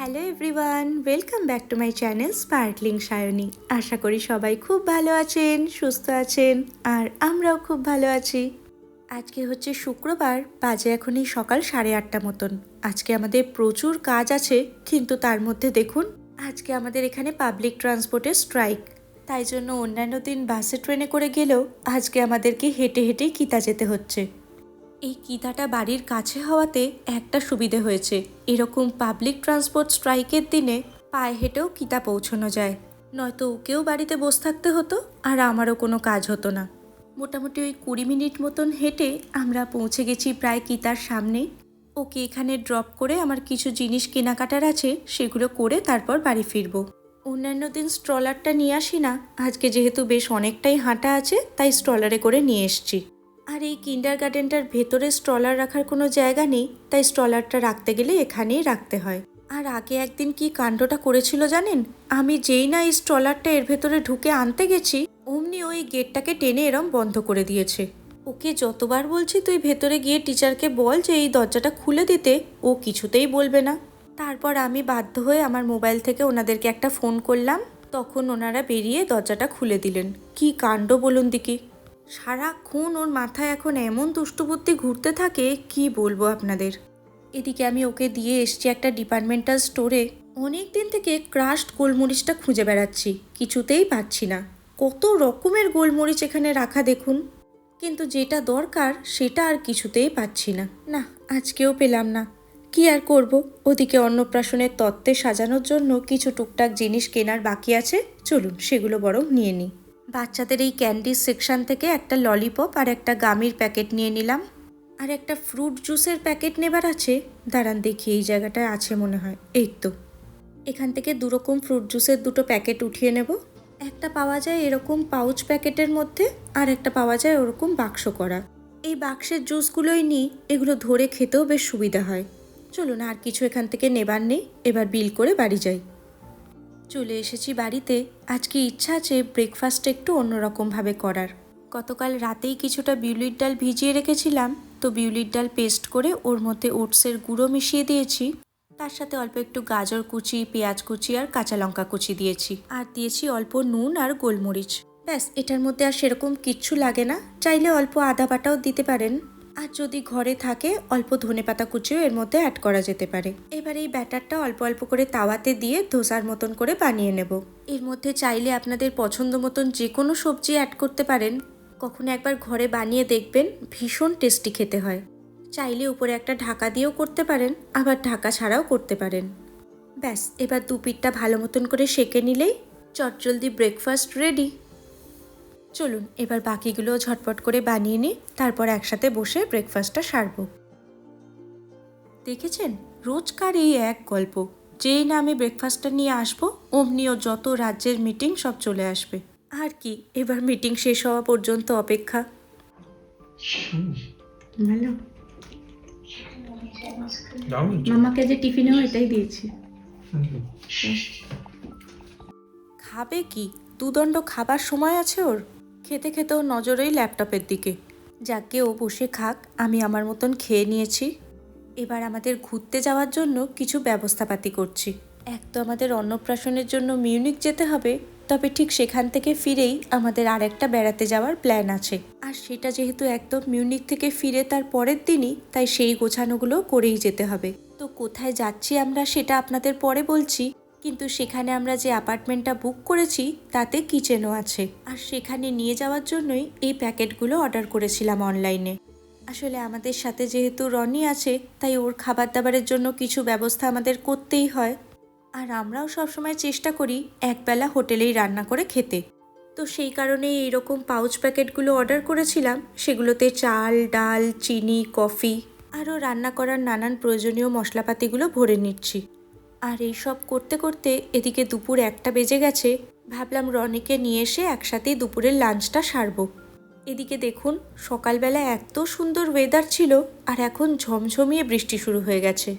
Hello everyone welcome back to my channel sparkling Sayani আশা করি সবাই খুব ভালো আছেন, সুস্থ আছেন, আর আমরাও খুব ভালো আছি। আজকে হচ্ছে শুক্রবার, বাজে এখন এই সকাল সাড়ে আটটা মতন। আজকে আমাদের প্রচুর কাজ আছে, কিন্তু তার মধ্যে দেখুন, আজকে আমাদের এখানে পাবলিক ট্রান্সপোর্টের স্ট্রাইক তাই জন্য অন্যান্য দিন বাসে, ট্রেনে করে গেলেও আজকে আমাদেরকে হেঁটে হেঁটেই কিতা যেতে হচ্ছে। এই কিতাটা বাড়ির কাছে হওয়াতে একটা সুবিধে হয়েছে। এরকম পাবলিক ট্রান্সপোর্ট স্ট্রাইকের দিনে পায়ে হেঁটেও কিতা পৌঁছানো যায়। নয়তো ওকেও বাড়িতে বসে থাকতে হতো আর আমারও কোনো কাজ হতো না। মোটামুটি ওই কুড়ি মিনিট মতন হেঁটে আমরা পৌঁছে গেছি প্রায় কিতার সামনে। ওকে এখানে ড্রপ করে আমার কিছু জিনিস কেনাকাটার আছে, সেগুলো করে তারপর বাড়ি ফিরবো। অন্যান্য দিন স্ট্রলারটা নিয়ে আসি না, আজকে যেহেতু বেশ অনেকটাই হাঁটা আছে, তাই স্ট্রলারে করে নিয়ে এসছি। আর এই কিন্ডার গার্ডেনটার ভেতরে স্ট্রলার রাখার কোনো জায়গা নেই, তাই স্ট্রলারটা রাখতে গেলে এখানেই রাখতে হয়। আর আগে একদিন কি কাণ্ডটা করেছিল জানেন? আমি যেই না এই স্ট্রলারটা এর ভেতরে ঢুকে আনতে গেছি, অমনি ওই গেটটাকে টেনে এরম বন্ধ করে দিয়েছে। ওকে যতবার বলছি তুই ভেতরে গিয়ে টিচারকে বল যে এই দরজাটা খুলে দিতে, ও কিছুতেই বলবে না। তারপর আমি বাধ্য হয়ে আমার মোবাইল থেকে ওনাদেরকে একটা ফোন করলাম, তখন ওনারা বেরিয়ে দরজাটা খুলে দিলেন। কি কাণ্ড বলুন দিকি সারাক্ষণ ওর মাথায় এখন এমন দুষ্টুবুদ্ধি ঘুরতে থাকে, কি বলব আপনাদের? এদিকে আমি ওকে দিয়ে এসছি একটা ডিপার্টমেন্টাল স্টোরে অনেক দিন থেকে ক্রাশড গোলমরিচটা খুঁজে বেড়াচ্ছি, কিছুতেই পাচ্ছি না। কত রকমের গোলমরিচ এখানে রাখা দেখুন। কিন্তু যেটা দরকার, সেটা আর কিছুতেই পাচ্ছি না। না, আজকেও পেলাম না। কি আর করব? ওদিকে অন্নপ্রাশনের তত্ত্বে সাজানোর জন্য কিছু টুকটাক জিনিস কেনার বাকি আছে। চলুন, সেগুলো বরং নিয়ে নিই। বাচ্চাদের এই ক্যান্ডির সেকশন থেকে একটা ললিপপ আর একটা গামির প্যাকেট নিয়ে নিলাম। আর একটা ফ্রুট জুসের প্যাকেট নেবার আছে। দাঁড়ান দেখি, এই জায়গাটায় আছে মনে হয়। এই তো। এখান থেকে দুরকম ফ্রুট জুসের দুটো প্যাকেট উঠিয়ে নেব। একটা পাওয়া যায় এরকম পাউচ প্যাকেটের মধ্যে আর একটা পাওয়া যায় ওরকম বাক্স করা। এই বাক্সের জুসগুলোই নিই, এগুলো ধরে খেতেও বেশ সুবিধা হয়। চলুন, আর কিছু এখান থেকে নেবার নেই। এবার বিল করে বাড়ি যাই। চলে এসেছি বাড়িতে। আজকে ইচ্ছা আছে ব্রেকফাস্ট একটু অন্যরকমভাবে করার। গতকাল রাতেই কিছুটা বিউলির ডাল ভিজিয়ে রেখেছিলাম, তো বিউলির ডাল পেস্ট করে ওর মধ্যে ওটসের গুঁড়ো মিশিয়ে দিয়েছি। তার সাথে অল্প একটু গাজর কুচি, পেঁয়াজ কুচি আর কাঁচা লঙ্কা কুচি দিয়েছি। আর দিয়েছি অল্প নুন আর গোলমরিচ। ব্যাস, এটার মধ্যে আর সেরকম কিচ্ছু লাগে না। চাইলে অল্প আদা বাটাও দিতে পারেন। আর যদি ঘরে থাকে, অল্প ধনে পাতা কুচিও এর মধ্যে অ্যাড করা যেতে পারে। এবার এই ব্যাটারটা অল্প অল্প করে তাওয়াতে দিয়ে ধোসার মতন করে বানিয়ে নেব। এর মধ্যে চাইলে আপনাদের পছন্দ মতন যে কোনো সবজি অ্যাড করতে পারেন। কখনো একবার ঘরে বানিয়ে দেখবেন, ভীষণ টেস্টি খেতে হয়। চাইলে উপরে একটা ঢাকা দিয়েও করতে পারেন, আবার ঢাকা ছাড়াও করতে পারেন। ব্যাস, এবার দু পিঠটা ভালো মতন করে সেকে নিলেই চটজলদি ব্রেকফাস্ট রেডি চলুন এবার বাকিগুলো ঝটপট করে বানিয়ে নিই তারপর একসাথে বসে ব্রেকফাস্টটা সারবো। দেখেছেন? রোজকার এই এক গল্প। যেই না আমি ব্রেকফাস্টটা নিয়ে আসব অমনি ও যত রাজ্যের মিটিং সব চলে আসবে। আর কি এবার মিটিং শেষ হওয়া পর্যন্ত অপেক্ষা। ভালো। দারুণ মামাকে যে টিফিনেও এটাই দিয়েছি। খাবে কি? দুদণ্ড খাবার সময় আছে ওর? খেতে খেতে ওর নজরেই ল্যাপটপের দিকে। যাকে ও বসে খাক, আমি আমার মতন খেয়ে নিয়েছি। এবার আমাদের ঘুরতে যাওয়ার জন্য কিছু ব্যবস্থাপাতি করছি। এক তো আমাদের অন্নপ্রাশনের জন্য মিউনিক যেতে হবে, তবে ঠিক সেখান থেকে ফিরেই আমাদের আরেকটা বেড়াতে যাওয়ার প্ল্যান আছে। আর সেটা যেহেতু একদম মিউনিক থেকে ফিরে তার পরের দিনই, তাই সেই গোছানোগুলো করেই যেতে হবে। তো কোথায় যাচ্ছি আমরা সেটা আপনাদের পরে বলছি। কিন্তু সেখানে আমরা যে অ্যাপার্টমেন্টটা বুক করেছি, তাতে কিচেনও আছে। আর সেখানে নিয়ে যাওয়ার জন্যই এই প্যাকেটগুলো অর্ডার করেছিলাম অনলাইনে। আসলে আমাদের সাথে যেহেতু রনি আছে, তাই ওর খাবার দাবারের জন্য কিছু ব্যবস্থা আমাদের করতেই হয়। আর আমরাও সবসময় চেষ্টা করি একবেলা হোটেলেই রান্না করে খেতে। তো সেই কারণে এইরকম পাউচ প্যাকেটগুলো অর্ডার করেছিলাম, সেগুলোতে চাল, ডাল, চিনি, কফি, আরও রান্না করার নানান প্রয়োজনীয় মশলাপাতিগুলো ভরে নিচ্ছি। আর এই সব করতে করতে এদিকে দুপুর একটা বেজে গেছে, ভাবলাম রনিকে নিয়ে এসে একসাথেই দুপুরের লাঞ্চটা সারবো। এদিকে দেখুন, সকালবেলা এত সুন্দর ওয়েদার ছিল আর এখন ঝমঝমিয়ে বৃষ্টি শুরু হয়ে গেছে।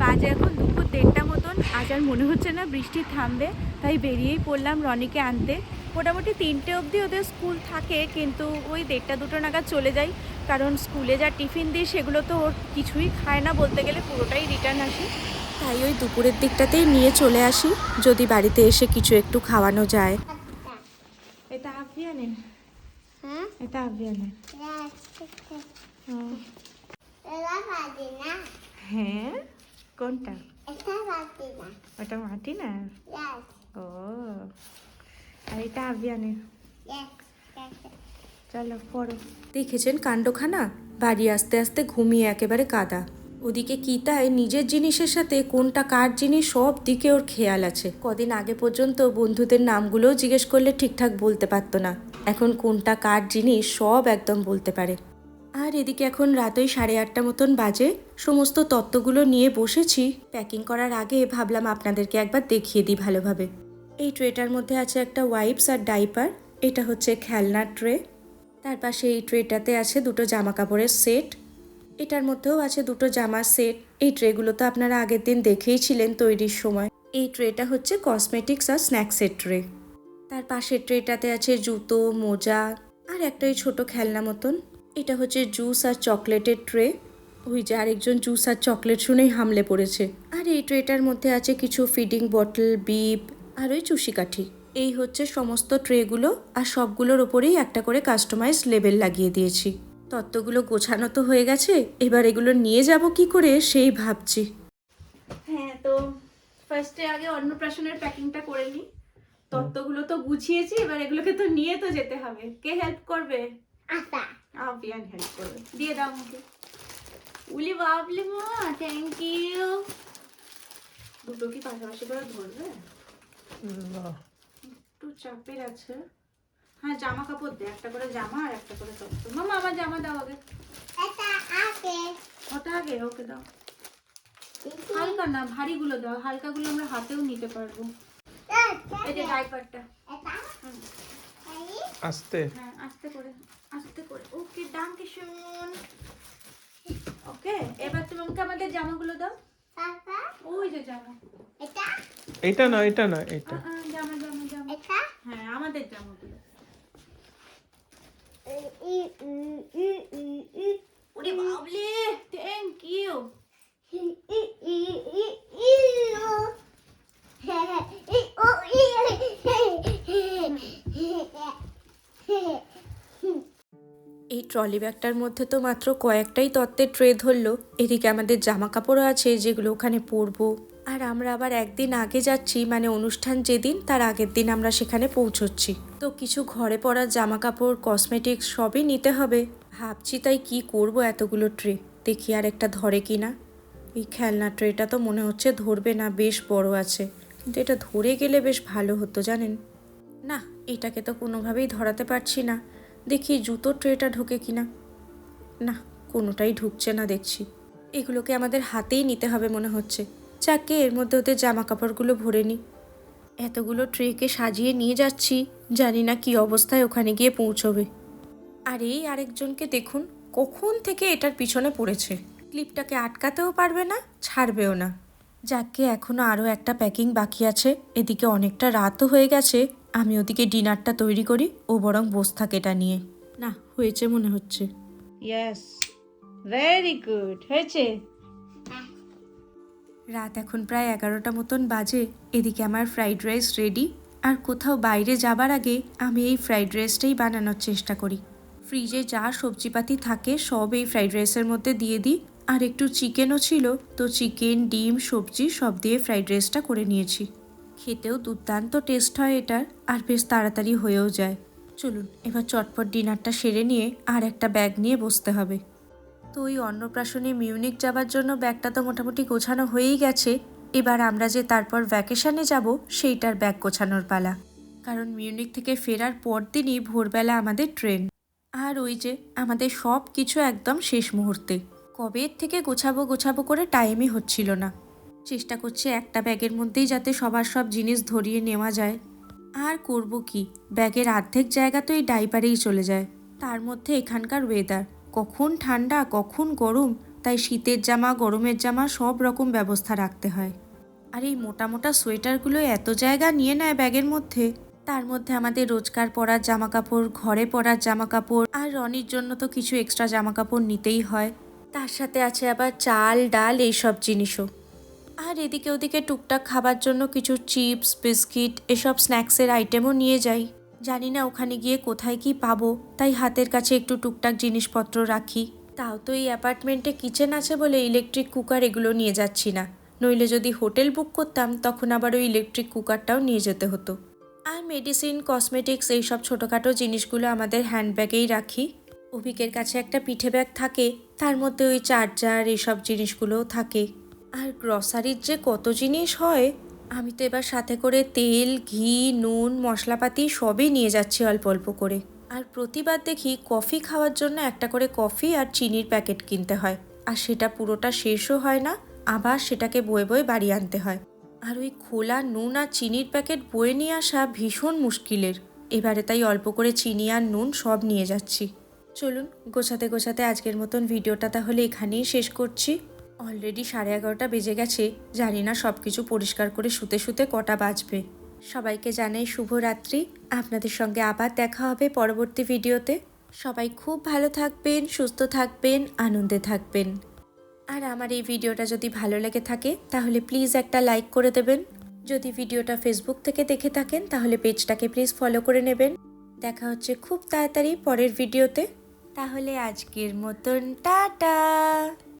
বাজে এখন দুপুর দেড়টা মতন, আজ আর মনে হচ্ছে না বৃষ্টি থামবে, তাই বেরিয়েই পড়লাম রনিকে আনতে। মোটামুটি তিনটে অবধি ওদের স্কুল থাকে, কিন্তু ওই দেড়টা দুটো নাগাদ চলে যাই, কারণ স্কুলে যা টিফিন দিই সেগুলো তো ওর কিছুই খায় না বলতে গেলে পুরোটাই রিটার্ন আসি। তাই ওই দুপুরের দিকটাতেই নিয়ে চলে আসি যদি বাড়িতে এসে কিছু একটু খাওয়ানো যায়। এটা আভিয়ানের Hả? এটা আভিয়ানের না হ্যাঁ কোনটা? এটা পারি না ওটা মাটি না ও। আর এটা আভিয়ানের. চলো পড়ো। দেখেছেন কাণ্ডখানা? বাড়ি আস্তে আস্তে ঘুমিয়ে একেবারে কাদা। ওদিকে কিতায় নিজের জিনিসের সাথে কোনটা কার জিনিস সব দিকে ওর খেয়াল আছে। কদিন আগে পর্যন্ত বন্ধুদের নামগুলোও জিজ্ঞেস করলে ঠিকঠাক বলতে পারতো না। এখন কোনটা কার জিনিস সব একদম বলতে পারে। আর এদিকে এখন রাতই সাড়ে আটটা মতন বাজে। সমস্ত তত্ত্বগুলো নিয়ে বসেছি। প্যাকিং করার আগে ভাবলাম আপনাদেরকে একবার দেখিয়ে দিই ভালোভাবে। এই ট্রেটার মধ্যে আছে একটা ওয়াইপস আর ডাইপার। এটা হচ্ছে খেলনার ট্রে। তার পাশে এই ট্রেটাতে আছে দুটো জামা কাপড়ের সেট। এটার মধ্যেও আছে দুটো জামার সেট। এই ট্রেগুলো তো আপনারা আগের দিন দেখেই ছিলেন তৈরির সময়। এই ট্রেটা হচ্ছে কসমেটিক্স আর স্ন্যাক্সের ট্রে। তার পাশের ট্রেটাতে আছে জুতো, মোজা আর একটা ওই ছোটো খেলনা মতন। এটা হচ্ছে জুস আর চকলেটের ট্রে। ওই যে আরেকজন জুস আর চকলেট শুনেই হামলে পড়েছে। আর এই ট্রেটার মধ্যে আছে কিছু ফিডিং বটল বিপ আর ওই চুষি কাঠি। এই হচ্ছে সমস্ত ট্রেগুলো আর সবগুলোর ওপরেই একটা করে কাস্টমাইজ লেবেল লাগিয়ে দিয়েছি। তত্ত্বগুলো গোছানো তো হয়ে গেছে এবার এগুলো নিয়ে যাব কি করে সেই ভাবছি। হ্যাঁ তো ফার্স্টে আগে অন্নপ্রাশনের প্যাকিংটা করে নিই। তত্ত্বগুলো তো গুছিয়েছি এবার এগুলোকে তো নিয়ে তো যেতে হবে। কে হেল্প করবে? আবিয়ান হেল্প করবে। দিয়ে দাও আমাকে। উলি বাবলি মা থ্যাংক ইউ দুটো কি পাশাপাশি করে ধরবে? একটু চাপের আছে। হ্যাঁ জামা কাপড় দে একটা করে জামা আর একটা করে তত্ত্ব মামা আমার জামা দাও আগে। এটা আগে। ওটা আগে? ওকে দাও। হালকা না ভারীগুলো দাও। হালকা গুলো আমরা হাতেও নিতে পারব। এই যে ডাইপারটা এটা? আস্তে। হ্যাঁ আস্তে করে আস্তে করে। ওকে ডান কিশোর। ওকে এবার তুমি আমাকে আমাদের জামাগুলো দাও। ওই যে জামা। এটা? এটা না এটা না এটা। জামা জামা জামা। এটা? হ্যাঁ আমাদের জামাগুলো। এই ট্রলি ব্যাগটার মধ্যে তো মাত্র কয়েকটাই তত্ত্বের ট্রে ধরলো। এদিকে আমাদের জামা কাপড়ও আছে, যেগুলো ওখানে পরবো। আর আমরা আবার একদিন আগে যাচ্ছি মানে অনুষ্ঠান যেদিন, তার আগের দিন আমরা সেখানে পৌঁছচ্ছি। তো কিছু ঘরে পরার জামা কাপড় কসমেটিক্স সবই নিতে হবে। ভাবছি তাই কি করব এতগুলো ট্রে, দেখি আর একটা ধরে কি না। এই খেলনা ট্রেটা তো মনে হচ্ছে ধরবে না, বেশ বড় আছে। কিন্তু এটা ধরে গেলে বেশ ভালো হতো, জানেন? না, এটাকে তো কোনোভাবেই ধরাতে পারছি না। দেখি জুতোর ট্রেটা ঢোকে কি না। না, কোনোটাই ঢুকছে না দেখছি। এগুলোকে আমাদের হাতেই নিতে হবে মনে হচ্ছে। যাকে এর মধ্যে ওদের জামা কাপড়গুলো ভরে নিই এতগুলো ট্রেকে সাজিয়ে নিয়ে যাচ্ছি, জানি না কি অবস্থায় ওখানে গিয়ে পৌঁছবে। আর এই আরেকজনকে দেখুন, কখন থেকে এটার পিছনে পড়েছে। ক্লিপটাকে আটকাতেও পারবে না, ছাড়বেও না। যাকে এখনও আরও একটা প্যাকিং বাকি আছে, এদিকে অনেকটা রাতও হয়ে গেছে, আমি ওদিকে ডিনারটা তৈরি করি, ও বরং বস থাকে এটা নিয়ে। না, হয়েছে মনে হচ্ছে। ইয়েস ভেরি গুড হয়েছে। রাত এখন প্রায় এগারোটা মতন বাজে। এদিকে আমার ফ্রাইড রাইস রেডি। আর কোথাও বাইরে যাবার আগে আমি এই ফ্রাইড রাইসটাই বানানোর চেষ্টা করি। ফ্রিজে যা সবজিপাতি থাকে সব এই ফ্রাইড রাইসের মধ্যে দিয়ে দিই। আর একটু চিকেনও ছিল, তো চিকেন, ডিম, সবজি সব দিয়ে ফ্রাইড রাইসটা করে নিয়েছি। খেতেও দুর্দান্ত টেস্ট হয় এটার, আর বেশ তাড়াতাড়ি হয়েও যায়। চলুন, এবার চটপট ডিনারটা সেরে নিয়ে আর একটা ব্যাগ নিয়ে বসতে হবে। তো ওই অন্নপ্রাশনে মিউনিক যাবার জন্য ব্যাগটা তো মোটামুটি গোছানো হয়েই গেছে। এবার আমরা যে তারপর ভ্যাকেশনে যাব, সেইটার ব্যাগ গোছানোর পালা। কারণ মিউনিক থেকে ফেরার পর দিনই ভোরবেলা আমাদের ট্রেন। আর ওই যে আমাদের সব কিছু একদম শেষ মুহূর্তে। কবে থেকে গোছাবো গোছাবো করে টাইমই হচ্ছিল না। চেষ্টা করছি একটা ব্যাগের মধ্যেই যাতে সবার সব জিনিস ধরিয়ে নেওয়া যায়। আর করব কি? ব্যাগের অর্ধেক জায়গা তো এই ডাইপারেই চলে যায়। তার মধ্যে এখানকার ওয়েদার কখন ঠান্ডা, কখন গরম, তাই শীতের জামা, গরমের জামা সব রকম ব্যবস্থা রাখতে হয়। আর এই মোটা মোটা সোয়েটারগুলো এত জায়গা নিয়ে নেয় ব্যাগের মধ্যে। তার মধ্যে আমাদের রোজকার পরার জামা কাপড় ঘরে পরার জামা কাপড় আর রনির জন্য তো কিছু এক্সট্রা জামা কাপড় নিতেই হয়। তার সাথে আছে আবার চাল, ডাল এইসব জিনিসও। আর এদিকে ওদিকে টুকটাক খাবার জন্য কিছু চিপস বিস্কিট এসব স্ন্যাক্সের আইটেমও নিয়ে যাই। জানি না ওখানে গিয়ে কোথায় কি পাবো, তাই হাতের কাছে একটু টুকটাক জিনিসপত্র রাখি। তাও তো এই অ্যাপার্টমেন্টে কিচেন আছে বলে ইলেকট্রিক কুকার এগুলো নিয়ে যাচ্ছি না। নইলে যদি হোটেল বুক করতাম, তখন আবার ওই ইলেকট্রিক কুকারটাও নিয়ে যেতে হতো। আর মেডিসিন, কসমেটিক্স এইসব ছোটোখাটো জিনিসগুলো আমাদের হ্যান্ডব্যাগেই রাখি। অভিকের কাছে একটা পিঠে ব্যাগ থাকে, তার মধ্যে ওই চার্জার এইসব জিনিসগুলোও থাকে। আর গ্রসারির যে কত জিনিস হয় আমি তো এবার সাথে করে তেল, ঘি, নুন, মশলাপাতি সবই নিয়ে যাচ্ছি অল্প অল্প করে। আর প্রতিবার দেখি কফি খাওয়ার জন্য একটা করে কফি আর চিনির প্যাকেট কিনতে হয়। আর সেটা পুরোটা শেষও হয় না, আবার সেটাকে বয়ে বয়ে বাড়ি আনতে হয়। আর ওই খোলা নুন আর চিনির প্যাকেট বয়ে নিয়ে আসা ভীষণ মুশকিলের। এবারে তাই অল্প করে চিনি আর নুন সব নিয়ে যাচ্ছি। চলুন, গোছাতে গোছাতে আজকের মতন ভিডিওটা তাহলে এখানেই শেষ করছি। অলরেডি সাড়ে এগারোটা বেজে গেছে। জানি না সব কিছু পরিষ্কার করে শুতে শুতে কটা বাজবে। সবাইকে জানাই শুভরাত্রি। আপনাদের সঙ্গে আবার দেখা হবে পরবর্তী ভিডিওতে। সবাই খুব ভালো থাকবেন, সুস্থ থাকবেন, আনন্দে থাকবেন। আর আমার এই ভিডিওটা যদি ভালো লেগে থাকে, তাহলে প্লিজ একটা লাইক করে দেবেন। যদি ভিডিওটা ফেসবুক থেকে দেখে থাকেন, তাহলে পেজটাকে প্লিজ ফলো করে নেবেন। দেখা হচ্ছে খুব তাড়াতাড়ি পরের ভিডিওতে। তাহলে আজকের মতন, টাটা!